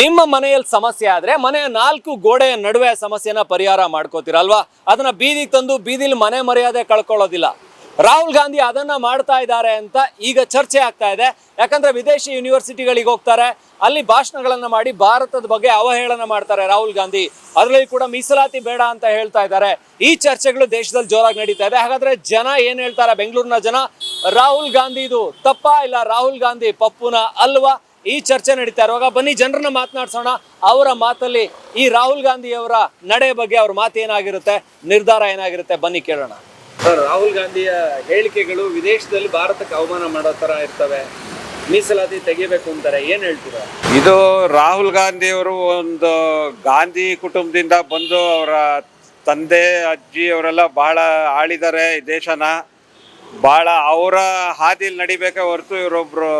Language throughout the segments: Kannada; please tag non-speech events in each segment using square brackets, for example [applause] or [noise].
ನಿಮ್ಮ ಮನೆಯಲ್ಲಿ ಸಮಸ್ಯೆ ಆದ್ರೆ ಮನೆಯ ನಾಲ್ಕು ಗೋಡೆಯ ನಡುವೆ ಸಮಸ್ಯೆನ ಪರಿಹಾರ ಮಾಡ್ಕೋತೀರಲ್ವಾ? ಅದನ್ನ ಬೀದಿಗೆ ತಂದು ಬೀದಿಲಿ ಮನೆ ಮರ್ಯಾದೆ ಕಳ್ಕೊಳ್ಳೋದಿಲ್ಲ. ರಾಹುಲ್ ಗಾಂಧಿ ಅದನ್ನ ಮಾಡ್ತಾ ಇದ್ದಾರೆ ಅಂತ ಈಗ ಚರ್ಚೆ ಆಗ್ತಾ ಇದೆ. ಯಾಕಂದ್ರೆ ವಿದೇಶಿ ಯೂನಿವರ್ಸಿಟಿಗಳಿಗೆ ಹೋಗ್ತಾರೆ. ಅಲ್ಲಿ ಭಾಷಣಗಳನ್ನ ಮಾಡಿ ಭಾರತದ ಬಗ್ಗೆ ಅವಹೇಳನ ಮಾಡ್ತಾರೆ ರಾಹುಲ್ ಗಾಂಧಿ. ಅದರಲ್ಲಿ ಕೂಡ ಮೀಸಲಾತಿ ಬೇಡ ಅಂತ ಹೇಳ್ತಾ ಇದ್ದಾರೆ. ಈ ಚರ್ಚೆಗಳು ದೇಶದಲ್ಲಿ ಜೋರಾಗಿ ನಡೀತಾ ಇದೆ. ಹಾಗಾದ್ರೆ ಜನ ಏನ್ ಹೇಳ್ತಾರೆ? ಬೆಂಗಳೂರಿನ ಜನ, ರಾಹುಲ್ ಗಾಂಧಿದು ತಪ್ಪಾ? ಇಲ್ಲ, ರಾಹುಲ್ ಗಾಂಧಿ ಪಪ್ಪುನ ಅಲ್ವಾ? ಈ ಚರ್ಚೆ ನಡೀತಾ ಇರುವಾಗ ಬನ್ನಿ ಜನರನ್ನ ಮಾತನಾಡ್ಸೋಣ. ಅವರ ಮಾತಲ್ಲಿ ಈ ರಾಹುಲ್ ಗಾಂಧಿ ಅವರ ನಡೆ ಬಗ್ಗೆ ಅವ್ರ ಮಾತು ಏನಾಗಿರುತ್ತೆ ನಿರ್ಧಾರ ಏನಾಗಿರುತ್ತೆ ಬನ್ನಿ ಕೇಳೋಣ. ಸರ್ ರಾಹುಲ್ ಗಾಂಧಿಯ ಹೇಳಿಕೆಗಳು ವಿದೇಶದಲ್ಲಿ ಭಾರತಕ್ಕೆ ಅವಮಾನ ಮಾಡೋ ತರ ಇರ್ತವೆ. ಮೀಸಲಾತಿ ತೆಗಿಬೇಕು ಅಂತಾರೆ ಏನ್ ಹೇಳ್ತೀರಾ? ಇದು ರಾಹುಲ್ ಗಾಂಧಿ ಅವರು ಒಂದು ಗಾಂಧಿ ಕುಟುಂಬದಿಂದ ಬಂದು ಅವರ ತಂದೆ ಅಜ್ಜಿ ಅವರೆಲ್ಲ ಬಹಳ ಆಳಿದ್ದಾರೆ ಈ ದೇಶನ. ಭಾಳ ಅವರ ಹಾದಿಲಿ ನಡಿಬೇಕೆ ಹೊರತು ಇವರೊಬ್ಬರು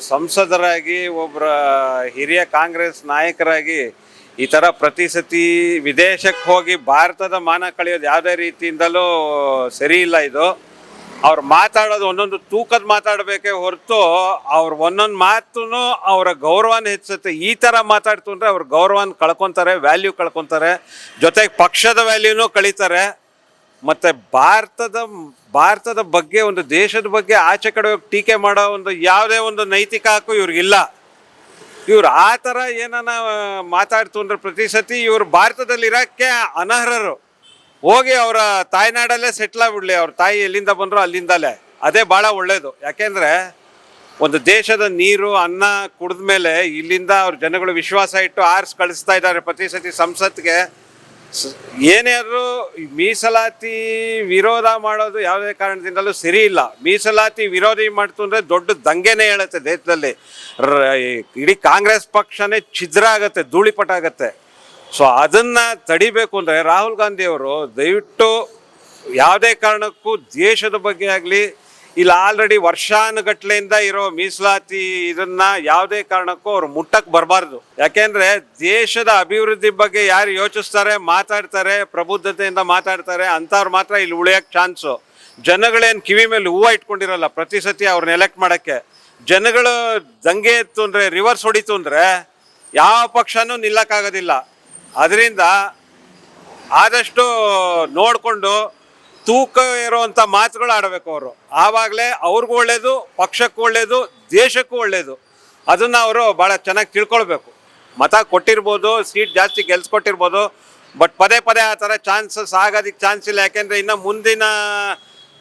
ಸಂಸದರಾಗಿ ಒಬ್ಬರ ಹಿರಿಯ ಕಾಂಗ್ರೆಸ್ ನಾಯಕರಾಗಿ ಈ ಥರ ಪ್ರತಿ ಸತಿ ವಿದೇಶಕ್ಕೆ ಹೋಗಿ ಭಾರತದ ಮಾನ ಕಳೆಯೋದು ಯಾವುದೇ ರೀತಿಯಿಂದಲೂ ಸರಿ ಇಲ್ಲ ಇದು. ಅವ್ರು ಮಾತಾಡೋದು ಒಂದೊಂದು ತೂಕದ ಮಾತಾಡಬೇಕೇ ಹೊರತು ಅವ್ರ ಒಂದೊಂದು ಮಾತು ಅವರ ಗೌರವನ ಹೆಚ್ಚುತ್ತೆ. ಈ ಥರ ಮಾತಾಡ್ತು ಅಂದರೆ ಅವ್ರ ಗೌರವನ ಕಳ್ಕೊತಾರೆ ವ್ಯಾಲ್ಯೂ ಕಳ್ಕೊತಾರೆ. ಜೊತೆಗೆ ಪಕ್ಷದ ವ್ಯಾಲ್ಯೂನೂ ಕಳೀತಾರೆ. ಮತ್ತು ಭಾರತದ ಭಾರತದ ಬಗ್ಗೆ ಒಂದು ದೇಶದ ಬಗ್ಗೆ ಆಚೆ ಕಡೆ ಹೋಗಿ ಟೀಕೆ ಮಾಡೋ ಒಂದು ಯಾವುದೇ ಒಂದು ನೈತಿಕ ಹಕ್ಕು ಇವ್ರಿಗಿಲ್ಲ. ಇವ್ರು ಆ ಥರ ಏನನ್ನ ಮಾತಾಡ್ತು ಅಂದ್ರೆ ಪ್ರತಿ ಸತಿ ಇವ್ರು ಭಾರತದಲ್ಲಿ ಇರೋಕ್ಕೆ ಅನರ್ಹರು. ಹೋಗಿ ಅವರ ತಾಯ್ನಾಡಲ್ಲೇ ಸೆಟ್ಲ್ ಆಗ್ಬಿಡ್ಲಿ, ಅವ್ರ ತಾಯಿ ಎಲ್ಲಿಂದ ಬಂದ್ರು ಅಲ್ಲಿಂದಲೇ. ಅದೇ ಭಾಳ ಒಳ್ಳೆಯದು ಯಾಕೆಂದ್ರೆ ಒಂದು ದೇಶದ ನೀರು, ಅನ್ನ ಕುಡಿದ ಮೇಲೆ ಇಲ್ಲಿಂದ ಅವ್ರ ಜನಗಳು ವಿಶ್ವಾಸ ಇಟ್ಟು ಆರ್ಸ್ ಕಳಿಸ್ತಾ ಇದ್ದಾರೆ ಪ್ರತಿ ಸತಿ ಸಂಸತ್ಗೆ. ಏನೇ ಆದರೂ ಮೀಸಲಾತಿ ವಿರೋಧ ಮಾಡೋದು ಯಾವುದೇ ಕಾರಣದಿಂದಲೂ ಸರಿ ಇಲ್ಲ. ಮೀಸಲಾತಿ ವಿರೋಧಿ ಮಾಡ್ತು ಅಂದರೆ ದೊಡ್ಡ ದಂಗೆನೇ ಹೇಳುತ್ತೆ ದೇಶದಲ್ಲಿ. ಇಡೀ ಕಾಂಗ್ರೆಸ್ ಪಕ್ಷನೇ ಛಿದ್ರ ಆಗುತ್ತೆ, ಧೂಳಿಪಟ ಆಗುತ್ತೆ. ಸೊ ಅದನ್ನ ತಡಿಬೇಕು ಅಂದರೆ ರಾಹುಲ್ ಗಾಂಧಿ ಅವರು ದಯವಿಟ್ಟು ಯಾವುದೇ ಕಾರಣಕ್ಕೂ ದೇಶದ ಬಗ್ಗೆ ಆಗಲಿ ಇಲ್ಲ ಆಲ್ರೆಡಿ ವರ್ಷಾನುಗಟ್ಲೆಯಿಂದ ಇರೋ ಮೀಸಲಾತಿ ಇದನ್ನ ಯಾವುದೇ ಕಾರಣಕ್ಕೂ ಅವ್ರು ಮುಟ್ಟಕ್ಕೆ ಬರಬಾರ್ದು. ಯಾಕೆಂದ್ರೆ ದೇಶದ ಅಭಿವೃದ್ಧಿ ಬಗ್ಗೆ ಯಾರು ಯೋಚಿಸ್ತಾರೆ, ಮಾತಾಡ್ತಾರೆ, ಪ್ರಬುದ್ಧತೆಯಿಂದ ಮಾತಾಡ್ತಾರೆ, ಅಂಥವ್ರು ಮಾತ್ರ ಇಲ್ಲಿ ಉಳಿಯೋಕೆ ಚಾನ್ಸು ಜನಗಳೇನು ಕಿವಿ ಮೇಲೆ ಹೂವು ಇಟ್ಕೊಂಡಿರಲ್ಲ ಪ್ರತಿ ಸತಿ ಅವ್ರನ್ನ ಎಲೆಕ್ಟ್ ಮಾಡೋಕ್ಕೆ. ಜನಗಳು ದಂಗೆ ಎತ್ತು ಅಂದರೆ ರಿವರ್ಸ್ ಹೊಡಿತು ಅಂದರೆ ಯಾವ ಪಕ್ಷನೂ ನಿಲ್ಲಕ್ಕಾಗೋದಿಲ್ಲ. ಅದರಿಂದ ಆದಷ್ಟು ನೋಡಿಕೊಂಡು ತೂಕ ಇರುವಂತ ಮಾತುಗಳು ಆಡಬೇಕು ಅವರು. ಆವಾಗಲೇ ಅವ್ರಿಗೂ ಒಳ್ಳೇದು, ಪಕ್ಷಕ್ಕೂ ಒಳ್ಳೇದು, ದೇಶಕ್ಕೂ ಒಳ್ಳೇದು. ಅದನ್ನ ಅವರು ಭಾಳ ಚೆನ್ನಾಗಿ ತಿಳ್ಕೊಳ್ಬೇಕು. ಮತ ಕೊಟ್ಟಿರ್ಬೋದು, ಸೀಟ್ ಜಾಸ್ತಿ ಗೆಲ್ಸ್ಕೊಟ್ಟಿರ್ಬೋದು, ಬಟ್ ಪದೇ ಪದೇ ಆ ಥರ ಚಾನ್ಸಸ್ ಆಗೋದಕ್ಕೆ ಚಾನ್ಸ್ ಇಲ್ಲ. ಯಾಕೆಂದರೆ ಇನ್ನು ಮುಂದಿನ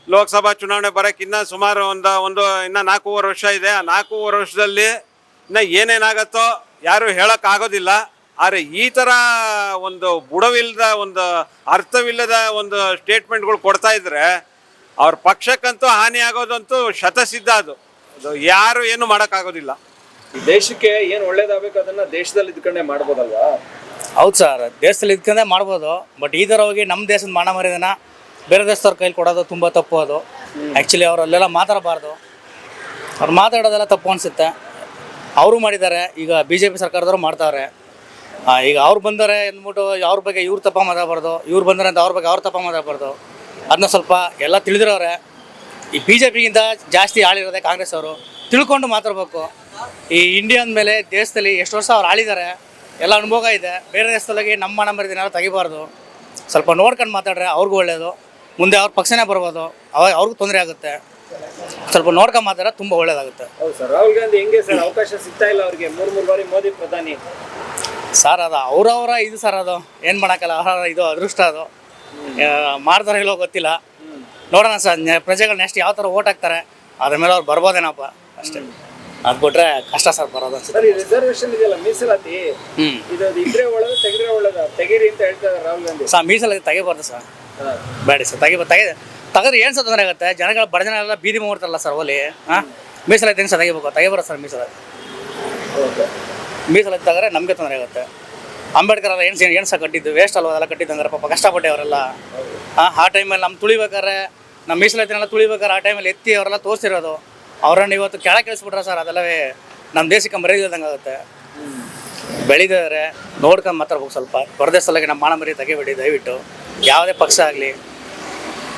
ಲೋಕಸಭಾ ಚುನಾವಣೆ ಬರೋಕ್ಕೆ ಇನ್ನೂ ಸುಮಾರು ಒಂದು ಒಂದು, ಇನ್ನೂ ನಾಲ್ಕೂವರೆ ವರ್ಷ ಇದೆ. ಆ ನಾಲ್ಕೂವರೆ ವರ್ಷದಲ್ಲಿ ಇನ್ನು ಏನೇನಾಗತ್ತೋ ಯಾರು ಹೇಳೋಕ್ಕಾಗೋದಿಲ್ಲ ಆದರೆ ಈ ಥರ ಒಂದು ಬುಡವಿಲ್ಲದ ಒಂದು ಅರ್ಥವಿಲ್ಲದ ಒಂದು ಸ್ಟೇಟ್ಮೆಂಟ್ಗಳು ಕೊಡ್ತಾ ಇದ್ರೆ ಅವ್ರ ಪಕ್ಷಕ್ಕಂತೂ ಹಾನಿ ಆಗೋದಂತೂ ಶತಸಿದ್ಧ ಅದು. ಅದು ಯಾರು ಏನು ಮಾಡೋಕ್ಕಾಗೋದಿಲ್ಲ. ಈ ದೇಶಕ್ಕೆ ಏನು ಒಳ್ಳೇದಾಗಬೇಕು ಅದನ್ನ ದೇಶದಲ್ಲಿ ಇದ್ಕೊಂಡೇ ಮಾಡ್ಬೋದಲ್ವಾ? ಹೌದು ಸರ್ ದೇಶದಲ್ಲಿ ಇದ್ಕೊಂಡೆ ಮಾಡ್ಬೋದು. ಬಟ್ ಈ ಥರ ಹೋಗಿ ನಮ್ಮ ದೇಶದ ಮಾನ ಮರ್ಯಾದೆನ ಬೇರೆ ದೇಶದವ್ರ ಕೈಲಿ ಕೊಡೋದು ತುಂಬ ತಪ್ಪು ಅದು. ಆ್ಯಕ್ಚುಲಿ ಅವರು ಅಲ್ಲೆಲ್ಲ ಮಾತಾಡಬಾರ್ದು. ಅವ್ರು ಮಾತಾಡೋದೆಲ್ಲ ತಪ್ಪು ಅನಿಸುತ್ತೆ. ಅವರು ಮಾಡಿದ್ದಾರೆ ಈಗ ಬಿ ಜೆ ಪಿ ಸರ್ಕಾರದವರು ಮಾಡ್ತಾವ್ರೆ ಆ, ಈಗ ಅವ್ರು ಬಂದರೆ ಅಂದ್ಬಿಟ್ಟು ಅವ್ರ ಬಗ್ಗೆ ಇವ್ರು ತಪ್ಪ ಮಾತಾಡಬಾರ್ದು, ಇವ್ರು ಬಂದರೆ ಅಂತ ಅವ್ರ ಬಗ್ಗೆ ಅವ್ರು ತಪ್ಪ ಮಾತಾಡಬಾರ್ದು. ಅದನ್ನ ಸ್ವಲ್ಪ ಎಲ್ಲ ತಿಳಿದಿರೋರೆ. ಈ ಬಿ ಜೆ ಪಿಗಿಂತ ಜಾಸ್ತಿ ಆಳಿರೋದೆ ಕಾಂಗ್ರೆಸ್ ಅವರು. ತಿಳ್ಕೊಂಡು ಮಾತಾಡ್ಬೇಕು. ಈ ಇಂಡಿಯಾ ಮೇಲೆ ದೇಶದಲ್ಲಿ ಎಷ್ಟು ವರ್ಷ ಅವ್ರು ಆಳಿದ್ದಾರೆ, ಎಲ್ಲ ಅನುಭವ ಇದೆ. ಬೇರೆ ದೇಶದೊಳಗೆ ನಮ್ಮ ನಂಬರ್ ಏನಾದ್ರು ತೆಗಿಬಾರ್ದು. ಸ್ವಲ್ಪ ನೋಡ್ಕೊಂಡು ಮಾತಾಡ್ರೆ ಅವ್ರಿಗೂ ಒಳ್ಳೆಯದು ಮುಂದೆ ಅವ್ರ ಪಕ್ಷನೇ ಬರ್ಬೋದು. ಅವಾಗ ಅವ್ರಿಗೂ ತೊಂದರೆ ಆಗುತ್ತೆ. ಸ್ವಲ್ಪ ನೋಡ್ಕೊಂಡು ಮಾತಾಡ್ರೆ ತುಂಬ ಒಳ್ಳೇದಾಗುತ್ತೆ. ಹೌದು ಸರ್. ರಾಹುಲ್ ಗಾಂಧಿ ಹೆಂಗೆ ಸರ್ ಅವಕಾಶ ಸಿಗ್ತಾ ಇಲ್ಲ ಅವ್ರಿಗೆ? ಮೂರು ಮೂರು ಬಾರಿ ಮೋದಿ ಪ್ರಧಾನಿ. ಸರ್ ಅದು ಅವ್ರವ್ರ ಇದು ಸರ್ ಅದು. ಏನು ಮಾಡೋಕ್ಕಲ್ಲ ಅವರ ಇದು ಅದೃಷ್ಟ ಅದು. ಮಾಡ್ತಾರೆ ಇಲ್ಲೋ ಗೊತ್ತಿಲ್ಲ. ನೋಡೋಣ ಸರ್ ಪ್ರಜೆಗಳು ನೆಕ್ಸ್ಟ್ ಯಾವ ಥರ ಓಟ್ ಹಾಕ್ತಾರೆ ಅದ್ರ ಮೇಲೆ ಅವ್ರು ಬರ್ಬೋದೇನಪ್ಪ? ಅಷ್ಟೇ. ಅದು ಬಿಟ್ರೆ ಕಷ್ಟ ಸರ್ ಬರೋದು ಅನ್ಸುತ್ತೆ. ಸರ್ ರಿಸರ್ವೇಶನ್ ಇದೆಯಲ್ಲ ಮೀಸಲಾತಿ? ಇದು ಇದ್ರೆ ಒಳ್ಳೇದು ತೆಗೆದ್ರೆ ಒಳ್ಳೇದು ತೆಗೀರಿ ಅಂತ ಹೇಳ್ತಾರೆ ರಾಹುಲ್ ಗಾಂಧಿ. ಸರ್ ಮೀಸಲಾತಿ ತೆಗಿಬಾರ್ದು ಸರ್. ಬೇಡಿ ಸರ್ ತೆಗಿ ತೆಗಿ ತೆಗೆದ್ರೆ ಏನು ಸರ್ ತೊಂದರೆ ಆಗುತ್ತೆ? ಜನಗಳ ಬಡ ಜನ ಎಲ್ಲ ಬೀದಿ ಮಾಡ್ತಾರಲ್ಲ ಸರ್ ಓಲಿ ಹಾಂ? ಮೀಸಲಾತಿ ಹೆಂಗೆ ಸರ್ ತೆಗಿಬೇಕು? ತೆಗಿಬಾರ ಸರ್ ಮೀಸಲಾತಿ. ಮೀಸಲಾತಿ ತೆಗೆದ್ರೆ ನಮಗೆ ತೊಂದರೆ ಆಗುತ್ತೆ. ಅಂಬೇಡ್ಕರ್ ಅಲ್ಲ ಏನು ಏನು ಸಹ ಕಟ್ಟಿದ್ದು? ವೇಸ್ಟ್ ಅಲ್ವ ಅದೆಲ್ಲ ಕಟ್ಟಿದ್ದಂಗಾರೆ ಪಾಪ ಕಷ್ಟಪಟ್ಟೆ ಅವರೆಲ್ಲ. ಆ ಟೈಮಲ್ಲಿ ನಮ್ಮ ತುಳಿಬೇಕಾದ್ರೆ ನಮ್ಮ ಮೀಸಲಾತಿನೆಲ್ಲ ತುಳಿಬೇಕಾದ್ರೆ ಆ ಟೈಮಲ್ಲಿ ಎತ್ತಿ ಅವರೆಲ್ಲ ತೋರಿಸಿರೋದು. ಅವರನ್ನು ಇವತ್ತು ಕೆಳಗೆ ಕಳಿಸ್ಬಿಟ್ರೆ ಸರ್, ಅದೆಲ್ಲವೇ ನಮ್ಮ ದೇಶಕ್ಕೆ ಮರ್ಯಾದೆ ಆಗುತ್ತೆ. ಬೆಳೆದಿದ್ದಾರೆ ನೋಡ್ಕೊಂಡು ಮಾತಾಡ್ಬೇಕು ಸ್ವಲ್ಪ. ಹೊರದೇಶದೊಳಗೆ ನಮ್ಮ ಮಾನ ಮರಿ ತೆಗಿಬೇಡಿ ದಯವಿಟ್ಟು. ಯಾವುದೇ ಪಕ್ಷ ಆಗಲಿ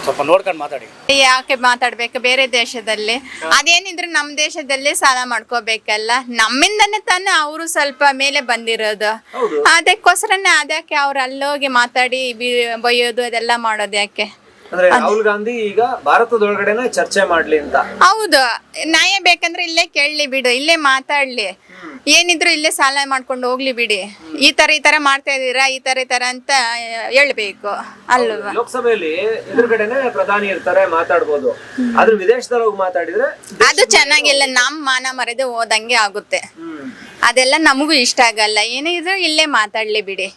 ಸ್ವಲ್ಪ ನೋಡ್ಕೊಂಡು ಮಾತಾಡಿ. ಯಾಕೆ ಮಾತಾಡ್ಬೇಕು? ಬೇರೆ ದೇಶದಲ್ಲಿ. ಅದೇನಿದ್ರೆ ನಮ್ಮ ದೇಶದಲ್ಲೇ ಸಾಲ ಮಾಡ್ಕೋಬೇಕಲ್ಲ? ನಮ್ಮಿಂದನೇ ತಾನೇ ಅವರು ಸ್ವಲ್ಪ ಮೇಲೆ ಬಂದಿರೋದು. ಅದಕ್ಕೋಸ್ಕರನೇ ಅದಕ್ಕೆ ಅವ್ರು ಅಲ್ಲೋಗಿ ಮಾತಾಡಿ ಬಿ- ಬೈಯೋದು ಅದೆಲ್ಲ ಮಾಡೋದು ಯಾಕೆ? ಅಂದ್ರೆ ರಾಹುಲ್ ಗಾಂಧಿ ಈಗ ಭಾರತದೊಳಗಡೆನೆ ಚರ್ಚೆ ಮಾಡ್ಲಿ ಅಂತ. ಹೌದು. ನ್ಯಾಯ ಬೇಕಂದ್ರೆ ಇಲ್ಲೇ ಕೇಳಲಿ ಬಿಡು ಇಲ್ಲೇ ಮಾತಾಡ್ಲಿ. ಏನಿದ್ರು ಇಲ್ಲೇ ಸಾಲ ಮಾಡ್ಕೊಂಡು ಹೋಗ್ಲಿ ಬಿಡಿ. ಈ ತರ ಈ ತರ ಮಾಡ್ತಾ ಇದೀರಾ ಈ ತರ ಈ ತರ ಅಂತ ಹೇಳ್ಬೇಕು. ಅಲ್ವಾ? ಲೋಕಸಭೆಯಲ್ಲಿ ಎದುರುಗಡೆನೆ ಪ್ರಧಾನಿ ಇರ್ತಾರೆ ಮಾತಾಡ್ಬೋದು. ಆದ್ರೆ ವಿದೇಶದಲ್ಲಿ ಹೋಗಿ ಮಾತಾಡಿದ್ರೆ ಅದು ಚೆನ್ನಾಗಿಲ್ಲ ನಮ್ ಮಾನ ಮರೆದು ಹೋದಂಗೆ ಆಗುತ್ತೆ. ಅದೆಲ್ಲ ನಮಗೂ ಇಷ್ಟ ಆಗಲ್ಲ. ಏನಿದ್ರು ಇಲ್ಲೇ ಮಾತಾಡ್ಲಿ ಬಿಡಿ.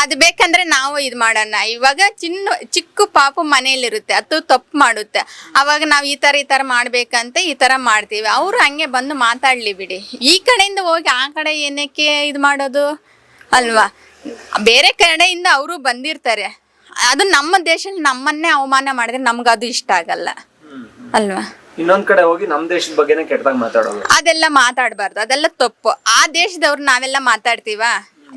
ಅದು ಬೇಕಂದ್ರೆ ನಾವು ಇದು ಮಾಡೋಣ. ಇವಾಗ ಚಿನ್ನ ಚಿಕ್ಕ ಪಾಪು ಮನೇಲಿರುತ್ತೆ ಅದು ತಪ್ಪು ಮಾಡುತ್ತೆ. ಅವಾಗ ನಾವು ಈ ಥರ ಈ ಥರ ಮಾಡ್ಬೇಕಂತ ಈ ಥರ ಮಾಡ್ತೀವಿ. ಅವರು ಹಂಗೆ ಬಂದು ಮಾತಾಡ್ಲಿ ಬಿಡಿ. ಈ ಕಡೆಯಿಂದ ಹೋಗಿ ಆ ಕಡೆ ಏನಕ್ಕೆ ಇದು ಮಾಡೋದು? ಅಲ್ವಾ? ಬೇರೆ ಕಡೆಯಿಂದ ಅವರು ಬಂದಿರ್ತಾರೆ. ಅದು ನಮ್ಮ ದೇಶದಲ್ಲಿ ನಮ್ಮನ್ನೇ ಅವಮಾನ ಮಾಡಿದ್ರೆ ನಮ್ಗೆ ಅದು ಇಷ್ಟ ಆಗಲ್ಲ. ಅಲ್ವಾ? ಇನ್ನೊಂದ್ ಕಡೆ ಹೋಗಿ ನಮ್ ದೇಶದ ಬಗ್ಗೆನೇ ಕೆಟ್ಟದಾಗ ಮಾತಾಡೋದು ಅದೆಲ್ಲ ಮಾತಾಡಬಾರ್ದು. ಅದೆಲ್ಲ ತಪ್ಪು. ಆ ದೇಶದವ್ರು ನಾವೆಲ್ಲ ಮಾತಾಡ್ತೀವ?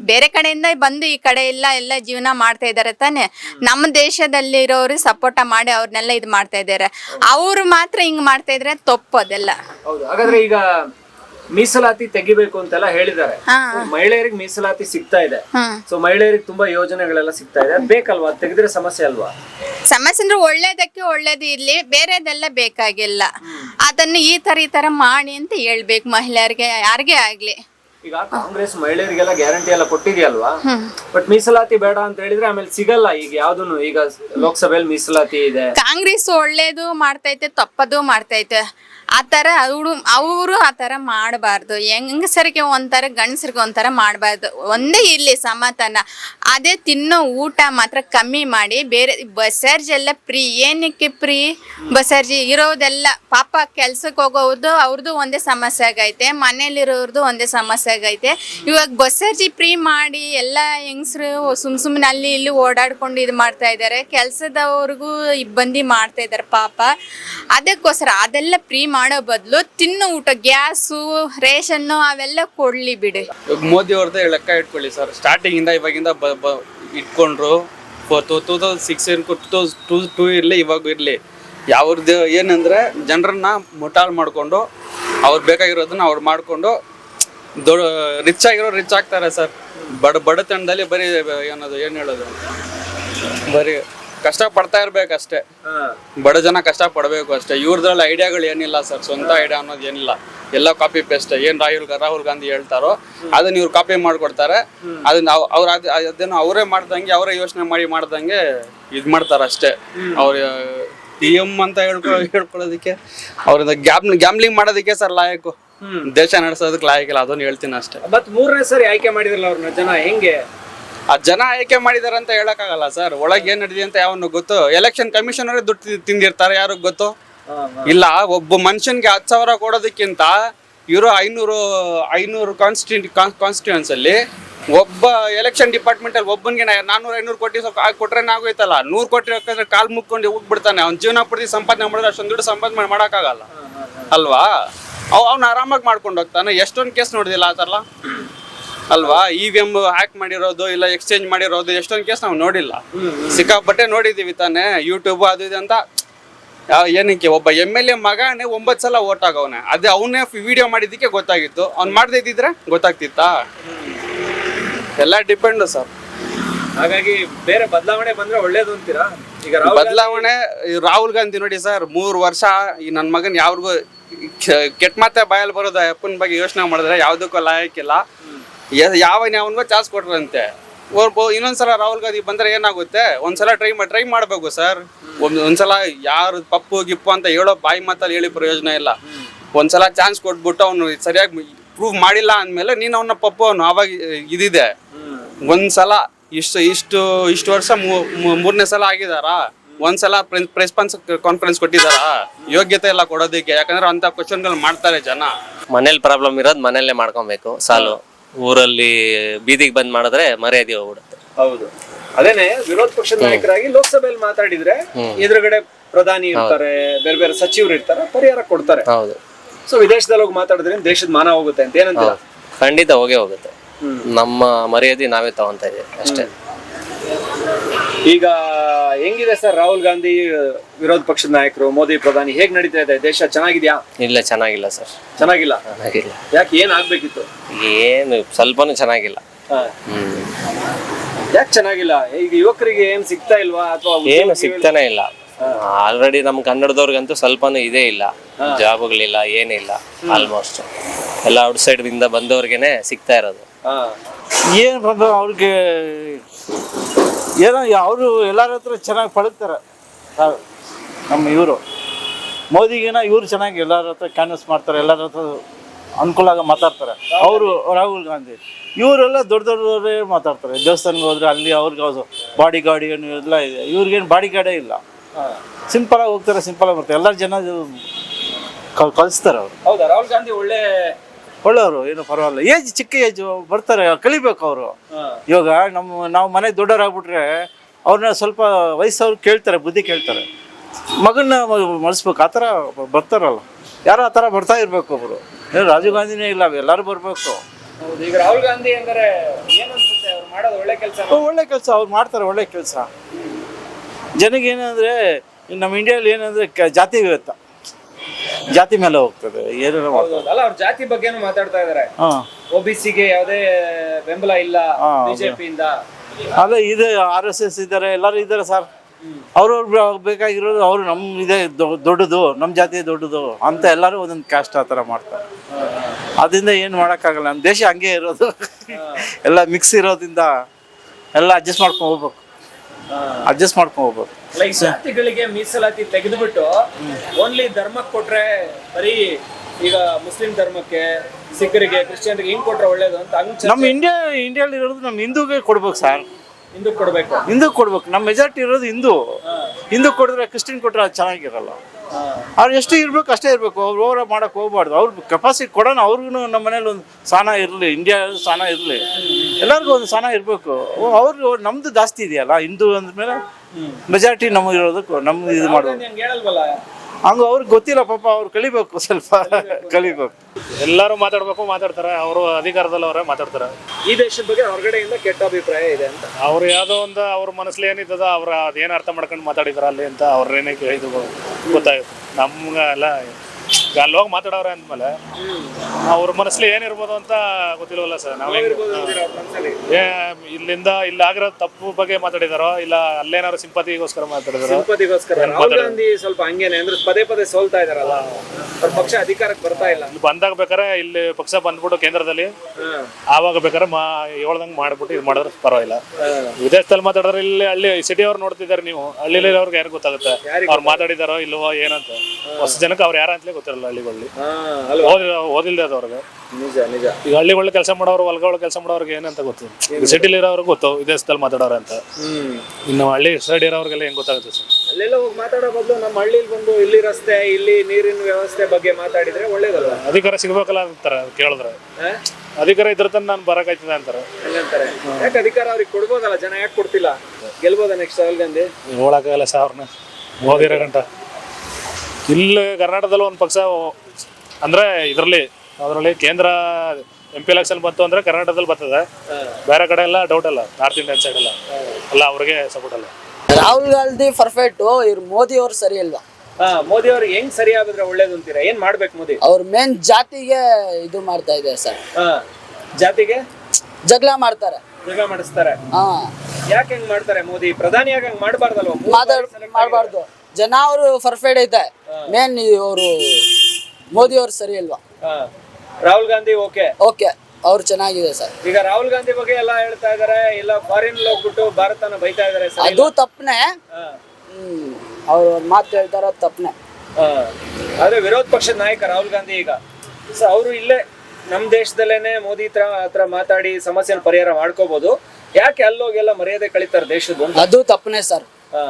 ಬೇರೆ ಕಡೆಯಿಂದ ಬಂದು ಈ ಕಡೆ ಎಲ್ಲ ಎಲ್ಲ ಜೀವನ ಮಾಡ್ತಾ ಇದ್ದಾರೆ ತಾನೆ. ನಮ್ಮ ದೇಶದಲ್ಲಿರೋರು ಸಪೋರ್ಟ ಮಾಡಿ ಅವ್ರನ್ನೆಲ್ಲ ಇದು ಮಾಡ್ತಾ ಇದ್ದಾರೆ. ಅವ್ರು ಮಾತ್ರ ಹಿಂಗ್ ಮಾಡ್ತಾ ಇದ್ರೆ ತಪ್ಪು ಅದೆಲ್ಲ. ಹೌದು ಹಾಗಾದ್ರೆ ಈಗ ಮೀಸಲಾತಿ ತೆಗಿಬೇಕು ಅಂತೆಲ್ಲ ಹೇಳಿದ್ದಾರೆ. ಮಹಿಳೆಯರಿಗೆ ಮೀಸಲಾತಿ ಸಿಗ್ತಾ ಇದೆ. ಸೊ ಮಹಿಳೆಯರಿಗೆ ತುಂಬಾ ಯೋಜನೆಗಳೆಲ್ಲ ಸಿಗ್ತಾ ಇದೆ. ಬೇಕಲ್ವಾ? ತೆಗೆದ್ರೆ ಸಮಸ್ಯೆ ಅಲ್ವಾ? ಸಮಸ್ಯೆ ಅಂದ್ರೆ ಒಳ್ಳೇದಕ್ಕೆ ಒಳ್ಳೇದು ಇರ್ಲಿ ಬೇರೆದೆಲ್ಲ ಬೇಕಾಗಿಲ್ಲ. ಅದನ್ನು ಈ ತರ ಈ ತರ ಮಾಡಿ ಅಂತ ಹೇಳ್ಬೇಕು ಮಹಿಳೆಯರಿಗೆ ಯಾರಿಗೇ ಆಗ್ಲಿ. ಈಗ ಕಾಂಗ್ರೆಸ್ ಮಹಿಳೆಯರಿಗೆಲ್ಲ ಗ್ಯಾರಂಟಿ ಎಲ್ಲ ಕೊಟ್ಟಿದೆಯಲ್ವಾ? ಬಟ್ ಮೀಸಲಾತಿ ಬೇಡ ಅಂತ ಹೇಳಿದ್ರೆ ಆಮೇಲೆ ಸಿಗಲ್ಲ ಈಗ ಯಾವ್ದನ್ನು ಈಗ ಲೋಕಸಭೆಯಲ್ಲಿ ಮೀಸಲಾತಿ ಇದೆ. ಕಾಂಗ್ರೆಸ್ ಒಳ್ಳೇದು ಮಾಡ್ತೈತೆ ತಪ್ಪದು ಮಾಡ್ತೈತೆ. ಆ ಥರ ಅವರು ಅವರು ಆ ಥರ ಮಾಡಬಾರ್ದು. ಹೆಂಗಸರಿಗೆ ಒಂಥರ, ಗಂಡಸರಿಗೆ ಒಂಥರ ಮಾಡಬಾರ್ದು. ಒಂದೇ ಇರಲಿ ಸಮಾಧಾನ ಅದೇ ತಿನ್ನೋ ಊಟ ಮಾತ್ರ ಕಮ್ಮಿ ಮಾಡಿ, ಬೇರೆ ಬಸರ್ಜಿ ಎಲ್ಲ ಪ್ರೀ ಏನಕ್ಕೆ ಪ್ರೀ ಬಸರ್ಜಿ ಇರೋದೆಲ್ಲ ಪಾಪ ಕೆಲ್ಸಕ್ಕೆ ಹೋಗೋದು ಅವ್ರದ್ದು ಒಂದೇ ಸಮಸ್ಯೆ ಆಗೈತೆ, ಮನೇಲಿರೋರ್ದು ಒಂದೇ ಸಮಸ್ಯೆ ಆಗೈತೆ. ಇವಾಗ ಬಸರ್ಜಿ ಪ್ರೀ ಮಾಡಿ ಎಲ್ಲ ಹೆಂಗಸರು ಸುಮ್ ಸುಮ್ಮನೆ ಅಲ್ಲಿ ಇಲ್ಲಿ ಓಡಾಡ್ಕೊಂಡು ಇದು ಮಾಡ್ತಾ ಇದ್ದಾರೆ ಕೆಲಸದವ್ರಿಗೂ ಇಬ್ಬಂದಿ ಮಾಡ್ತಾ ಇದ್ದಾರೆ ಪಾಪ. ಅದಕ್ಕೋಸ್ಕರ ಅದೆಲ್ಲ ಫ್ರೀ ಮಾಡೋ ಬದಲು ತಿನ್ನೋ ಊಟ, ಗ್ಯಾಸು, ರೇಷನ್ನು ಅವೆಲ್ಲ ಕೊಡ್ಲಿ ಬಿಡಿ. ಇವಾಗ ಮೋದಿ ಅವ್ರದ್ದೇ ಲೆಕ್ಕ ಇಟ್ಕೊಳ್ಳಿ ಸರ್. ಸ್ಟಾರ್ಟಿಂಗಿಂದ ಇವಾಗಿಂದ ಬ ಬ, ಇಟ್ಕೊಂಡ್ರು. Two thousand six two two two ಇರಲಿ, ಇವಾಗ ಇರಲಿ. ಯಾವ್ದು ಏನಂದರೆ ಜನರನ್ನ ಮುಟಾಳ್ ಮಾಡಿಕೊಂಡು ಅವ್ರು ಬೇಕಾಗಿರೋದನ್ನ ಅವ್ರು ಮಾಡಿಕೊಂಡು ದೊಡ್ಡ ರಿಚ್ ಆಗಿರೋ ರಿಚ್ ಆಗ್ತಾರೆ ಸರ್. ಬಡ, ಬಡತನದಲ್ಲಿ ಬರೀ ಏನದು, ಏನು ಹೇಳೋದು? ಬರೀ ಕಷ್ಟ ಪಡ್ತಾ ಇರ್ಬೇಕಷ್ಟೇ ಬಡ ಜನ ಕಷ್ಟ ಪಡಬೇಕು ಅಷ್ಟೇ. ಇವ್ರದ್ರಲ್ಲಿ ಐಡಿಯಾಗಳು ಏನಿಲ್ಲ ಸರ್ ಸ್ವಂತ ಐಡಿಯಾ ಅನ್ನೋದು ಏನಿಲ್ಲ. ಎಲ್ಲ ಕಾಪಿ ಪೇಸ್ಟ್ ಏನ್ ರಾಹುಲ್ ರಾಹುಲ್ ಗಾಂಧಿ ಹೇಳ್ತಾರೋ ಅದನ್ನ ಇವ್ರು ಕಾಪಿ ಮಾಡ್ಕೊಡ್ತಾರೆ. ಅದನ್ನ ಅವ್- ಅವ್ರ ಅದ್- ಅದನ್ನ ಅವರೇ ಮಾಡ್ದಂಗೆ ಅವರೇ ಯೋಚನೆ ಮಾಡಿ ಮಾಡ್ದಂಗೆ ಇದ್ ಮಾಡ್ತಾರ ಅಷ್ಟೇ. ಅವ್ರ ಪಿ ಎಂ ಅಂತ ಹೇಳ್ಕೊ ಹೇಳ್ಕೊಳ್ಳೋದಕ್ಕೆ ಅವ್ರಿಂದ ಗ್ಯಾಮ್ ಗ್ಯಾಮ್ಲಿಂಗ್ ಮಾಡೋದಕ್ಕೆ ಸರ್ ಲಾಯಕು. ದೇಶ ನಡೆಸೋದಕ್ಕೆ ಲಾಯಕ್ಕಿಲ್ಲ ಅದನ್ನ ಹೇಳ್ತೀನಿ ಅಷ್ಟೇ. ಮತ್ ಮೂರನೇ ಸರಿ ಆಯ್ಕೆ ಮಾಡಿದ್ರಲ್ಲ ಅವ್ರನ್ನ ಜನ ಹೆಂಗೆ? ಆ ಜನ ಆಯ್ಕೆ ಮಾಡಿದಾರೆ ಅಂತ ಹೇಳಕ್ಕಾಗಲ್ಲ ಸರ್. ಒಳಗೆ ಏನ್ ನಡೆದಿದೆ ಅಂತ ಯಾವನು ಗೊತ್ತು? ಎಲೆಕ್ಷನ್ ಕಮಿಷನ್ ಅವರೇ ದುಡ್ಡು ತಿ- ತಿಂದಿರ್ತಾರೆ ಯಾರು ಗೊತ್ತು? ಇಲ್ಲ ಒಬ್ಬ ಮನುಷ್ಯನ್ಗೆ ಹತ್ತು ಸಾವಿರ ಕೊಡೋದಕ್ಕಿಂತ ಇವರು ಐನೂರು ಐನೂರು ಕಾನ್ಸ್ಟಿಟ್ಯೂನ್ ಕಾನ್ಸ್ಟಿಟ್ಯೂನ್ಸ್ ಅಲ್ಲಿ ಒಬ್ಬ ಎಲೆಕ್ಷನ್ ಡಿಪಾರ್ಟ್ಮೆಂಟ್ ಅಲ್ಲಿ ಒಬ್ಬನಿಗೆ ನಾನೂರು ಐನೂರು ಕೋಟಿ ಸ್ವಲ್ಪ ಹಾಕಿ ಕೊಟ್ರೆ ಆಗೋಯ್ತಲ್ಲ? ನೂರು ಕೋಟಿ ಹಾಕಿದ್ರೆ ಕಾಲ್ ಮುಕ್ಕೊಂಡು ಹೋಗ್ಬಿಡ್ತಾನೆ ಅವ್ನ ಜೀವನ ಪೂರ್ತಿ ಸಂಪಾದನೆ ಮಾಡಿದ್ರೆ ಅಷ್ಟೊಂದು ದುಡ್ಡು ಸಂಪಾದನೆ ಮಾಡೋಕ್ಕಾಗಲ್ಲ. ಅಲ್ವಾ? ಅವ್ ಅವ್ನ ಆರಾಮಾಗಿ ಮಾಡ್ಕೊಂಡು ಹೋಗ್ತಾನೆ. ಎಷ್ಟೊಂದು ಕೇಸ್ ನೋಡಿದಿಲ್ಲ ಆ ಥರ ಅಲ್ವಾ? ಇ ವಿ ಎಂ ಹ್ಯಾಕ್ ಮಾಡಿರೋದು ಇಲ್ಲ ಎಕ್ಸ್ಚೇಂಜ್ ಮಾಡಿರೋದು ಎಷ್ಟೊಂದು ಕೇಸ್ ನಾವು ನೋಡಿಲ್ಲ. ಸಿಕ್ಕಾಪಟ್ಟೆ ನೋಡಿದೀವಿ ತಾನೇ ಯೂಟ್ಯೂಬ್ ಅದು ಇದು ಅಂತ. ಏನಕ್ಕೆ ಒಬ್ಬ ಎಂ ಎಲ್ ಎ ಮಗನೇ ಒಂಬತ್ತು ಸಲ ಓಟ್ ಆಗವನೆ. ಅದೇ ಅವನೇ ವಿಡಿಯೋ ಮಾಡಿದ್ದಕ್ಕೆ ಗೊತ್ತಾಗಿತ್ತು. ಅವ್ನು ಮಾಡದೇ ಇದ್ದಿದ್ರೆ ಗೊತ್ತಾಗ್ತಿತ್ತಾ? ಎಲ್ಲ ಡಿಪೆಂಡ್ ಸರ್ ಹಾಗಾಗಿ ಬೇರೆ ಬದಲಾವಣೆ ಬಂದ್ರೆ ಒಳ್ಳೇದು ಅಂತೀರಾ? ಈಗ ಬದಲಾವಣೆ ರಾಹುಲ್ ಗಾಂಧಿ ನೋಡಿ ಸರ್ ಮೂರು ವರ್ಷ ಈ ನನ್ನ ಮಗನ್ ಯಾವ್ರಿಗೂ ಕೆಟ್ಟ ಮಾತೆ ಬಾಯಲ್ಲಿ ಬರೋದು ಅಪ್ಪನ ಬಗ್ಗೆ ಯೋಚನೆ ಮಾಡಿದ್ರೆ ಯಾವುದಕ್ಕೂ ಲಾಯಕ್ಕಿಲ್ಲ ಯಾವ ಯಾವನಿಗೋ ಚಾನ್ಸ್ ಕೊಟ್ರಂತೆ? ಒಬ್ಬ ಇನ್ನೊಂದ್ಸಲ ರಾಹುಲ್ ಗಾಂಧಿ ಬಂದ್ರೆ ಏನಾಗುತ್ತೆ? ಒಂದ್ಸಲ ಟ್ರೈ ಮಾಡಿ ಟ್ರೈ ಮಾಡಬೇಕು ಸರ್. ಒಂದ್ ಒಂದ್ಸಲ ಯಾರು ಪಪ್ಪು ಗಿಪ್ಪು ಅಂತ ಹೇಳೋ ಬಾಯಿ ಮಾತಲ್ಲಿ ಹೇಳಿ ಪ್ರಯೋಜನ ಇಲ್ಲ. ಒಂದ್ಸಲ ಚಾನ್ಸ್ ಕೊಟ್ಬಿಟ್ಟು ಅವನು ಸರಿಯಾಗಿ ಪ್ರೂವ್ ಮಾಡಿಲ್ಲ ಅಂದಮೇಲೆ ನೀನು ಅವನ ಪಪ್ಪು ಅವನು. ಅವಾಗ ಇದಿದೆ. ಒಂದ್ಸಲ ಇಷ್ಟು ಇಷ್ಟು ಇಷ್ಟು ವರ್ಷ ಮೂರನೇ ಸಲ ಆಗಿದಾರಾ? ಒಂದ್ಸಲ ಪ್ರೆಸ್ ಕಾನ್ಫರೆನ್ಸ್ ಕೊಟ್ಟಿದಾರಾ? ಯೋಗ್ಯತೆ ಎಲ್ಲ ಕೊಡೋದಕ್ಕೆ. ಯಾಕಂದ್ರೆ ಅಂತ ಕ್ವಶನ್ಗಳು ಮಾಡ್ತಾರೆ ಜನ. ಮನೇಲಿ ಪ್ರಾಬ್ಲಮ್ ಇರೋದು ಮನೇಲೆ ಮಾಡ್ಕೊಬೇಕು, ಸಾಲು. ಊರಲ್ಲಿ ಬೀದಿಗೆ ಬಂದ್ ಮಾಡಿದ್ರೆ ಮರ್ಯಾದೆ ಹೋಗ್ಬಿಡುತ್ತೆ. ಹೌದು. ಅದೇನೆ ವಿರೋಧ ಪಕ್ಷದ ನಾಯಕರಾಗಿ ಲೋಕಸಭೆಯಲ್ಲಿ ಮಾತಾಡಿದ್ರೆ ಎದುರುಗಡೆ ಪ್ರಧಾನಿ ಇರ್ತಾರೆ ಬೇರೆ ಬೇರೆ ಸಚಿವರು ಇರ್ತಾರೆ ಪರಿಹಾರ ಕೊಡ್ತಾರೆ. ಹೌದು. ಸೊ ವಿದೇಶದಲ್ಲಿ ಹೋಗಿ ಮಾತಾಡಿದ್ರೆ ದೇಶದ ಮಾನ ಹೋಗುತ್ತೆ ಅಂತ ಏನಂತ ಖಂಡಿತ ಹೋಗೇ ಹೋಗುತ್ತೆ. ನಮ್ಮ ಮರ್ಯಾದೆ ನಾವೇ ತಗೊಂತ ಇದೀವಿ ಅಷ್ಟೇ. ಈಗ ಹೆಂಗಿದೆ ಸರ್ ರಾಹುಲ್ ಗಾಂಧಿ ವಿರೋಧ ಪಕ್ಷದ ನಾಯಕರು ಮೋದಿ ಪ್ರಧಾನಿ ಹೇಗ್ ನಡೀತಾ ಇದೆ? ದೇಶ ಚೆನ್ನಾಗಿದ್ಯಾ? ಇಲ್ಲ ಚೆನ್ನಾಗಿಲ್ಲ ಸರ್. ಚೆನ್ನಾಗಿಲ್ಲ? ಚೆನ್ನಾಗಿಲ್ಲ. ಯಾಕೆ ಏನ್ ಆಗ್ಬೇಕಿತ್ತು? ಏನು ಸ್ವಲ್ಪನೂ ಚೆನ್ನಾಗಿಲ್ಲ. ಯಾಕೆ ಚೆನ್ನಾಗಿಲ್ಲ? ಈಗ ಯುವಕರಿಗೆ ಏನ್ ಸಿಗ್ತಾ ಇಲ್ವಾ? ಅಥವಾ ಏನು ಸಿಗ್ತಾನೆ ಇಲ್ಲ. ಆಲ್ರೆಡಿ ನಮ್ ಕನ್ನಡದವ್ರಿಗಂತೂ ಸ್ವಲ್ಪನೂ ಇದೇ ಇಲ್ಲ. ಜಾಬ್ಗಳಿಲ್ಲ ಏನಿಲ್ಲ. ಆಲ್ಮೋಸ್ಟ್ ಎಲ್ಲ ಔಟ್ ಸೈಡ್ ಇಂದ ಬಂದವ್ರಿಗೆನೆ ಸಿಗ್ತಾ ಇರೋದು. ಏನು ಬಂದು ಅವ್ರಿಗೆ? ಏನೋ ಅವರು ಎಲ್ಲರ ಹತ್ರ ಚೆನ್ನಾಗಿ ಪಳಗ್ತಾರೆ. ನಮ್ಮ ಇವರು. ಮೋದಿಗಿನ ಇವರು ಚೆನ್ನಾಗಿ ಎಲ್ಲರ ಹತ್ರ ಕ್ಯಾನ್ವಸ್ ಮಾಡ್ತಾರೆ ಎಲ್ಲರ ಹತ್ರ ಅನುಕೂಲ ಆಗ ಮಾತಾಡ್ತಾರೆ. ಅವರು ರಾಹುಲ್ ಗಾಂಧಿ. ಇವರೆಲ್ಲ ದೊಡ್ಡ ದೊಡ್ಡವರೇ ಮಾತಾಡ್ತಾರೆ. ದೇವಸ್ಥಾನಕ್ಕೆ ಹೋದ್ರೆ ಅಲ್ಲಿ ಅವ್ರಿಗೆ ಬಾಡಿ ಗಾಡಿ ಏನು ಎಲ್ಲ ಇದೆ. ಇವ್ರಿಗೇನು ಬಾಡಿ ಗಾಡೇ ಇಲ್ಲ. ಸಿಂಪಲಾಗಿ ಹೋಗ್ತಾರೆ ಸಿಂಪಲಾಗಿ ಬರ್ತಾರೆ. ಎಲ್ಲರೂ ಜನ ಕಲ್ ಕಲಿಸ್ತಾರೆ ಅವರು. ಹೌದಾ? ರಾಹುಲ್ ಗಾಂಧಿ ಒಳ್ಳೆ ಒಳ್ಳೆಯವರು ಏನು ಪರವಾಗಿಲ್ಲ. ಏಜ್ ಚಿಕ್ಕ ಏಜ್ ಬರ್ತಾರೆ ಕಲಿಬೇಕು ಅವರು. ಇವಾಗ ನಮ್ಮ ನಾವು ಮನೆ ದೊಡ್ಡವರಾಗ್ಬಿಟ್ರೆ ಅವ್ರನ್ನ ಸ್ವಲ್ಪ ವಯಸ್ಸವ್ರು ಕೇಳ್ತಾರೆ ಬುದ್ಧಿ ಕೇಳ್ತಾರೆ. ಮಗನ್ನ ಮಳಿಸ್ಬೇಕು ಆ ಥರ ಬರ್ತಾರಲ್ಲ. ಯಾರೋ ಆ ಥರ ಬರ್ತಾ ಇರಬೇಕು ಒಬ್ರು ಏನು ರಾಜೀವ್ ಗಾಂಧಿನೇ ಇಲ್ಲ ಎಲ್ಲರೂ ಬರಬೇಕು. ಈಗ ರಾಹುಲ್ ಗಾಂಧಿ ಅಂದರೆ ಮಾಡೋದು ಒಳ್ಳೆ ಕೆಲಸ ಒಳ್ಳೆ ಕೆಲಸ ಅವ್ರು ಮಾಡ್ತಾರೆ ಒಳ್ಳೆ ಕೆಲಸ. ಜನಗೇನಂದ್ರೆ ನಮ್ಮ ಇಂಡಿಯಾದಲ್ಲಿ ಏನಂದರೆ ಕ- ಜಾತಿ ವ್ಯವತ್ತ ಜಾತಿ ಮೇಲೆ ಹೋಗ್ತದೆ ಏನೇನೋ ಮಾಡ್ತಾರೆ. ಅಲ್ಲ ಅವ್ರ ಜಾತಿ ಬಗ್ಗೆನೂ ಮಾತಾಡ್ತಾ ಇದಾರೆ. ಹಾಂ. ಒಬಿಸಿಗೆ ಯಾವುದೇ ಬೆಂಬಲ ಇಲ್ಲ. ಬಿಜೆಪಿಯಿಂದ ಅದೇ ಇದೆ ಆರ್ ಎಸ್ ಎಸ್ ಇದ್ದಾರೆ ಎಲ್ಲರೂ ಇದ್ದಾರೆ ಸರ್. ಅವ್ರವ್ರು ಬೇಕಾಗಿರೋದು ಅವರು ನಮ್ಮ ಇದೆ ದೊ- ದೊಡ್ಡದು ನಮ್ಮ ಜಾತಿ ದೊಡ್ಡದು ಅಂತ ಎಲ್ಲರೂ ಒಂದೊಂದು ಕ್ಯಾಸ್ಟ್ ಆ ಥರ ಮಾಡ್ತಾರೆ. ಅದರಿಂದ ಏನು ಮಾಡೋಕ್ಕಾಗಲ್ಲ ನಮ್ಮ ದೇಶ ಹಂಗೆ ಇರೋದು. [laughs] ಎಲ್ಲ ಮಿಕ್ಸ್ ಇರೋದ್ರಿಂದ ಎಲ್ಲ ಅಡ್ಜಸ್ಟ್ ಮಾಡ್ಕೊಂಡು ಹೋಗ್ಬೇಕು. ಅಡ್ಜಸ್ಟ್ ಮಾಡ್ಕೊಂಡು ಹೋಗ್ಬೋದು. ಲೈಕ್ ಜಾತಿಗಳಿಗೆ ಮೀಸಲಾತಿ ತೆಗೆದುಬಿಟ್ಟು ಓನ್ಲಿ ಧರ್ಮಕ್ಕೆ ಕೊಟ್ರೆ ಬರೀ ಈಗ ಮುಸ್ಲಿಂ ಧರ್ಮಕ್ಕೆ ಸಿಖರಿಗೆ ಕ್ರಿಶ್ಚಿಯನ್ರಿಗೆ ಹಿಂಗ್ ಕೊಟ್ರೆ ಒಳ್ಳೇದು ಅಂತ ಹಂಗ್ ನಮ್ಮ ಇಂಡಿಯಾ ಇಂಡಿಯಾದಲ್ಲಿ ಇರೋದು ನಮ್ಮ ಹಿಂದೂಗೆ ಕೊಡ್ಬೇಕು ಸರ್. ಹಿಂದೂ ಕೊಡ್ಬೇಕು. ಹಿಂದೂ ಕೊಡ್ಬೇಕು. ನಮ್ಮ ಮೆಜಾರಿಟಿ ಇರೋದು ಹಿಂದೂ. ಹಿಂದೂ ಕೊಡಿದ್ರೆ ಕ್ರಿಶ್ಚಿಯನ್ ಕೊಟ್ಟರೆ ಅದು ಚೆನ್ನಾಗಿರಲ್ಲ. ಅವ್ರು ಎಷ್ಟು ಇರ್ಬೇಕು ಅಷ್ಟೇ ಇರಬೇಕು. ಅವ್ರು ಓವರ ಮಾಡೋಕೆ ಹೋಗ್ಬಾರ್ದು. ಅವ್ರ ಕೆಪಾಸಿಟಿ ಕೊಡೋಣ ಅವ್ರಿಗೂ ನಮ್ಮ ಮನೇಲಿ ಒಂದು ಸ್ಥಾನ ಇರಲಿ ಇಂಡಿಯಾ ಸ್ಥಾನ ಇರಲಿ. ಎಲ್ಲರಿಗೂ ಒಂದು ಸ್ಥಾನ ಇರಬೇಕು. ಅವ್ರು ನಮ್ದು ಜಾಸ್ತಿ ಇದೆಯಲ್ಲ ಹಿಂದೂ ಅಂದಮೇಲೆ ಮೆಜಾರಿಟಿ ನಮಗಿರೋದಕ್ಕೂ ಇರೋದಕ್ಕೆ ನಮ್ದು ಇದು ಮಾಡ್ಬೇಕು. ಹಂಗೆ ಅವ್ರಿಗೆ ಗೊತ್ತಿಲ್ಲ ಪಾಪ ಅವ್ರು ಕಲಿಬೇಕು ಸ್ವಲ್ಪ ಕಲಿಬೇಕು. ಎಲ್ಲರೂ ಮಾತಾಡ್ಬೇಕು ಮಾತಾಡ್ತಾರೆ. ಅವರು ಅಧಿಕಾರದಲ್ಲಿ ಅವರೇ ಮಾತಾಡ್ತಾರೆ. ಈ ದೇಶದ ಬಗ್ಗೆ ಹೊರಗಡೆಯಿಂದ ಕೆಟ್ಟ ಅಭಿಪ್ರಾಯ ಇದೆ ಅಂತ. ಅವ್ರು ಯಾವುದೋ ಒಂದು ಅವ್ರ ಮನಸ್ಸಲ್ಲಿ ಏನಿದ್ದದ ಅವ್ರ ಅದೇನು ಅರ್ಥ ಮಾಡ್ಕೊಂಡು ಮಾತಾಡಿದ್ರ ಅಲ್ಲಿ ಅಂತ ಅವ್ರೇನೇ ಇದು ಗೊತ್ತಾಗುತ್ತೆ. ನಮ್ಗೆ ಎಲ್ಲ ಈಗ ಅಲ್ಲಿ ಹೋಗಿ ಮಾತಾಡೋರೆ ಅಂದ್ಮೇಲೆ ಅವ್ರ ಮನಸ್ಸಲ್ಲಿ ಏನಿರ್ಬೋದು ಅಂತ ಗೊತ್ತಿಲ್ವಲ್ಲ ಸರ್ ನಾವೇ ಏ ಇಲ್ಲಿಂದ ಇಲ್ಲಿ ಆಗಿರೋ ತಪ್ಪು ಬಗ್ಗೆ ಮಾತಾಡಿದಾರೋ ಇಲ್ಲ ಅಲ್ಲೇನಾದ್ರು ಸಿಂಪತಿಗೋಸ್ಕರ ಮಾತಾಡಿದಾರೋ? ಸಿಂಪತಿಗೋಸ್ಕರ ರಾಹುಲ್? ಗಾಂಧಿ ಸ್ವಲ್ಪ ಹಂಗೇನೆ ಅಂದ್ರೆ ಪದೇ ಪದೇ ಸೋಲ್ತಾ ಇದಾರಲ್ಲ ಅವ್ರ ಪಕ್ಷ ಅಧಿಕಾರಕ್ಕೆ ಬರ್ತಾ ಇಲ್ಲ. ಇಲ್ಲಿ ಬಂದಾಗ ಬೇಕಾರೆ ಇಲ್ಲಿ ಪಕ್ಷ ಬಂದ್ಬಿಟ್ಟು ಕೇಂದ್ರದಲ್ಲಿ ಆವಾಗ ಬೇಕಾರೆ ಮಾ ಹೇಳ್ದಂಗೆ ಮಾಡ್ಬಿಟ್ಟು ಇದು ಮಾಡಿದ್ರೆ ಪರವಾಗಿಲ್ಲ. ವಿದೇಶದಲ್ಲಿ ಮಾತಾಡಿದ್ರೆ ಇಲ್ಲಿ ಹಳ್ಳಿ ಸಿಟಿ ಅವ್ರು ನೋಡ್ತಿದ್ದಾರೆ ನೀವು. ಹಳ್ಳಿಲಿ ಅವ್ರಿಗೆ ಯಾರು ಗೊತ್ತಾಗುತ್ತೆ? ಅವ್ರು ಮಾತಾಡಿದಾರೋ ಇಲ್ವೋ ಏನಂತ? ಹೊಸ ಜನಕ್ಕೆ ಅವ್ರು ಯಾರ ಅಂತಲೇ ಗೊತ್ತಿರಲ್ಲ. ಹಳ್ಳಿಗಳಲ್ಲಿ. ಹಾ ಅಲ್ವಾ? ಓದಿಲ್ಲ ಓದಿಲ್ದೆ ಅದವ್ರಿಗೆ ನಿಜ ನಿಜ. ಈಗ ಹಳ್ಳಿಗಳಲ್ಲಿ ಕೆಲಸ ಮಾಡೋರು ಹೊಲಗಳು ಕೆಲಸ ಮಾಡೋರ್ಗೆ ಏನಂತ ಗೊತ್ತು? ಸಿಟಿಲಿ ಇರೋರ್ಗೆ ಗೊತ್ತು ವಿದೇಶದಲ್ಲಿ ಮಾತಾಡೋರು ಅಂತ. ಹ್ಮ್. ಇನ್ನು ಹಳ್ಳಿ ಸೈಡ್ ಇರೋರಿಗೆಲ್ಲ ಹೆಂಗ್ ಗೊತ್ತಾಗುತ್ತೆ ಸರ್? ಅಲ್ಲೆಲ್ಲ ಹೋಗಿ ಮಾತಾಡೋ ಬದಲು ನಮ್ಮ ಹಳ್ಳಿಲಿ ಬಂದು ಇಲ್ಲಿ ರಸ್ತೆ ಇಲ್ಲಿ ನೀರಿನ ವ್ಯವಸ್ಥೆ ಬಗ್ಗೆ ಮಾತಾಡಿದ್ರೆ ಒಳ್ಳೇದಲ್ವಾ? ಅಧಿಕಾರ ಸಿಗ್ಬೇಕಲ್ಲ ಅಂತಾರೆ ಕೇಳಿದ್ರೆ. ಹಾ? ಅಧಿಕಾರ ಇದ್ರ ತನ ನಾನು ಬರಕಾಯ್ತದೆ ಅಂತಾರೆ. ಹಂಗಂತಾರೆ. ಯಾಕೆ ಅಧಿಕಾರ ಅವ್ರಿಗೆ ಕೊಡ್ಬೋದಲ್ಲ? ಜನ ಯಾಕೆ ಕೊಡ್ತಿಲ್ಲ? ಗೆಲ್ಬೋದ ನೆಕ್ಸ್ಟ್ ರಾಹುಲ್ ಗಾಂಧಿ ಹೋಳಕ್ಕಾಗಲ್ಲ ಸರ್ ಅವ್ರನ್ನ ಓದಿರೋ ಗಂಟ. ಇಲ್ಲಿ ಕರ್ನಾಟಕದಲ್ಲಿ ಒಂದು ಪಕ್ಷ ಅಂದ್ರೆ ಇದರಲ್ಲಿ ಅದರಲ್ಲಿ ಕೇಂದ್ರ ಎಂ ಪಿ ಎಲೆಕ್ಷನ್ ಬಂತು ಅಂದ್ರೆ ಕರ್ನಾಟಕದಲ್ಲಿ ಬರ್ತದೆ. ಬೇರೆ ಕಡೆ ಎಲ್ಲ ಡೌಟ್ ಅಲ್ಲ ನಾರ್ತ್ ಇಂಡಿಯನ್ ಸೈಡ್ ಎಲ್ಲ. ಎಲ್ಲ ಅವ್ರಿಗೆ ಸಪೋರ್ಟ್ ಅಲ್ಲ. ರಾಹುಲ್ ಗಾಂಧಿ ಪರ್ಫೆಕ್ಟ್ ಇವ್ರು ಮೋದಿ ಅವ್ರು ಸರಿ ಇಲ್ವಾ ಹಾ ಮೋದಿ ಅವ್ರಿಗೆ ಹೆಂಗ್ ಸರಿ ಆಗಿದ್ರೆ ಒಳ್ಳೇದು ಅಂತೀರಾ? ಏನ್ ಮಾಡ್ಬೇಕು ಮೋದಿ? ಅವ್ರ ಮೇನ್ ಜಾತಿಗೆ ಇದು ಮಾಡ್ತಾ ಇದೆ ಸರ್. ಹಾ ಜಾತಿಗೆ? ಜಗಳ ಮಾಡ್ತಾರೆ. ಜಗಳ ಮಾಡಿಸ್ತಾರೆ. ಹಾ. ಯಾಕೆ ಹೆಂಗ್ ಮಾಡ್ತಾರೆ ಮೋದಿ? ಪ್ರಧಾನಿಯಾಗಿ ಹಂಗ್ ಮಾಡಬಾರ್ದಲ್ವಾ? ಮಾತಾಡ್ ಮಾಡಬಾರ್ದು. ಜನ ಅವರು ಪರ್ಫೆಕ್ಟ್ ಐತೆ. ಮೇನ್ ಅವರು ಮೋದಿ ಅವ್ರು ಸರಿ ಅಲ್ವಾ? ರಾಹುಲ್ ಗಾಂಧಿ ಓಕೆ ಓಕೆ ಅವ್ರು ಚೆನ್ನಾಗಿದೆ ಸರ್. ಈಗ ರಾಹುಲ್ ಗಾಂಧಿ ಬಗ್ಗೆ ಎಲ್ಲ ಹೇಳ್ತಾ ಇದಾರೆ ಇಲ್ಲ ಫಾರಿನ್ ಹೋಗ್ಬಿಟ್ಟು ಭಾರತನ ಬೈತಾ ಇದಾರೆ ಸರಿ? ಅದು ತಪ್ಪನೆ. ಅವ್ರು ಮಾತು ಹೇಳ್ತಾರ ತಪ್ಪನೆ. ಆದ್ರೆ ವಿರೋಧ ಪಕ್ಷದ ನಾಯಕ ರಾಹುಲ್ ಗಾಂಧಿ ಈಗ. ಸೊ ಅವರು ಇಲ್ಲೇ ನಮ್ಮ ದೇಶದಲ್ಲೇನೆ ಮೋದಿ ಹತ್ರ ಹತ್ರ ಮಾತಾಡಿ ಸಮಸ್ಯೆನ ಪರಿಹಾರ ಮಾಡ್ಕೋಬಹುದು ಯಾಕೆ ಅಲ್ಲೋಗೆಲ್ಲ ಮರ್ಯಾದೆ ಕಳೀತಾರೆ ದೇಶದ್ದು ಅಂತ ಅದು ತಪ್ಪನೆ ಸರ್. ಹಾ.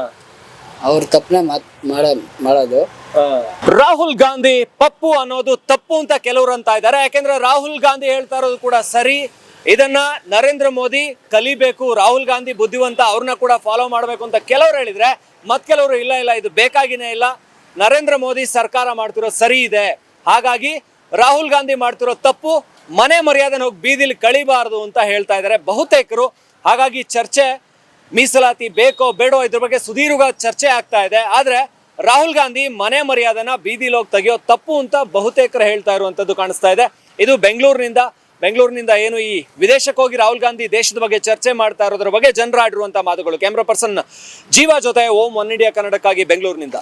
ಅವ್ರು ತಪ್ಪನೆ ಮಾತ್ ಮಾಡ, ಮಾಡೋದು. ರಾಹುಲ್ ಗಾಂಧಿ ಪಪ್ಪು ಅನ್ನೋದು ತಪ್ಪು ಅಂತ ಕೆಲವರು ಅಂತ ಇದ್ದಾರೆ. ಯಾಕೆಂದ್ರೆ ರಾಹುಲ್ ಗಾಂಧಿ ಹೇಳ್ತಾ ಇರೋದು ಕೂಡ ಸರಿ. ಇದನ್ನ ನರೇಂದ್ರ ಮೋದಿ ಕಲಿಬೇಕು, ರಾಹುಲ್ ಗಾಂಧಿ ಬುದ್ಧಿವಂತ, ಅವ್ರನ್ನ ಕೂಡ ಫಾಲೋ ಮಾಡಬೇಕು ಅಂತ ಕೆಲವರು ಹೇಳಿದ್ರೆ ಮತ್ ಕೆಲವರು ಇಲ್ಲ ಇಲ್ಲ, ಇದು ಬೇಕಾಗಿನೇ ಇಲ್ಲ. ನರೇಂದ್ರ ಮೋದಿ ಸರ್ಕಾರ ಮಾಡ್ತಿರೋ ಸರಿ ಇದೆ. ಹಾಗಾಗಿ ರಾಹುಲ್ ಗಾಂಧಿ ಮಾಡ್ತಿರೋ ತಪ್ಪು ಮನೆ ಮರ್ಯಾದೆ ಹೋಗಿ ಬೀದಿಲಿ ಕಳಿಬಾರದು ಅಂತ ಹೇಳ್ತಾ ಇದ್ದಾರೆ ಬಹುತೇಕರು. ಹಾಗಾಗಿ ಚರ್ಚೆ ಮೀಸಲಾತಿ ಬೇಕೋ ಬೇಡೋ ಇದ್ರ ಬಗ್ಗೆ ಸುದೀರ್ಘ ಚರ್ಚೆ ಆಗ್ತಾ ಇದೆ. ಆದ್ರೆ ರಾಹುಲ್ ಗಾಂಧಿ ಮನೆ ಮರ್ಯಾದನ ಲೋಕ್ ತೆಗೆಯೋ ತಪ್ಪು ಅಂತ ಬಹುತೇಕರು ಹೇಳ್ತಾ ಇರುವಂತದ್ದು ಕಾಣಿಸ್ತಾ ಇದೆ. ಇದು ಬೆಂಗಳೂರಿನಿಂದ ಬೆಂಗಳೂರಿನಿಂದ ಏನು ಈ ವಿದೇಶಕ್ಕೆ ಹೋಗಿ ರಾಹುಲ್ ಗಾಂಧಿ ದೇಶದ ಬಗ್ಗೆ ಚರ್ಚೆ ಮಾಡ್ತಾ ಇರೋದ್ರ ಬಗ್ಗೆ ಜನರಾಡಿರುವಂತ ಮಾತುಗಳು. ಕ್ಯಾಮ್ರಾ ಪರ್ಸನ್ ಜೀವ ಜೊತೆ ಓಂ ಒನ್ ಇಂಡಿಯಾ ಕನ್ನಡಕ್ಕಾಗಿ ಬೆಂಗಳೂರಿನಿಂದ.